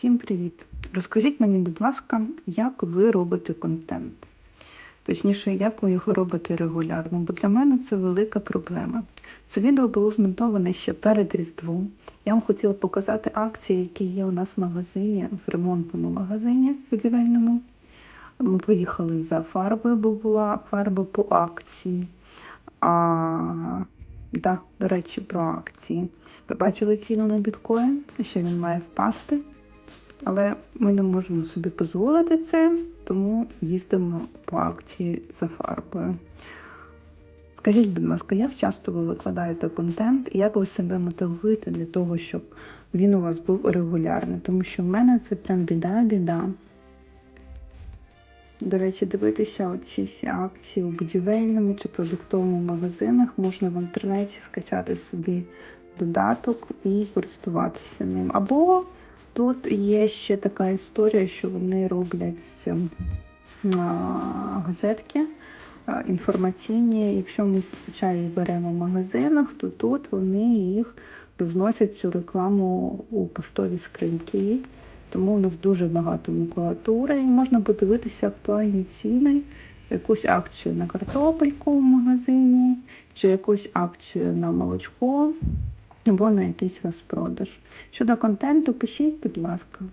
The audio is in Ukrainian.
Всім привіт! Розкажіть мені, будь ласка, як ви робите контент? Точніше, як ви його робите регулярно, бо для мене це велика проблема. Це відео було змонтоване ще перед Різдвом. Я вам хотіла показати акції, які є у нас в магазині, в ремонтному магазині будівельному. Ми поїхали за фарбою, бо була фарба по акції. А, да, до речі, про акції. Ви бачили ціну на біткоін, що він має впасти. Але ми не можемо собі дозволити це, тому їздимо по акції за фарбою. Скажіть, будь ласка, як часто ви викладаєте контент і як ви себе мотивуєте для того, щоб він у вас був регулярний? Тому що в мене це прям біда-біда. До речі, дивитися ці всі акції у будівельному чи продуктовому магазинах можна в інтернеті скачати собі додаток і користуватися ним. Або тут є ще така історія, що вони роблять ем, газетки а, інформаційні. Якщо ми звичайно беремо в магазинах, то тут вони їх розносять цю рекламу у поштові скриньки. Тому у нас дуже багато макулатури і можна подивитися актуальні ціни, якусь акцію на картопельку в магазині, чи якусь акцію на молочко, або на якийсь розпродаж. Щодо контенту, пишіть, будь ласка.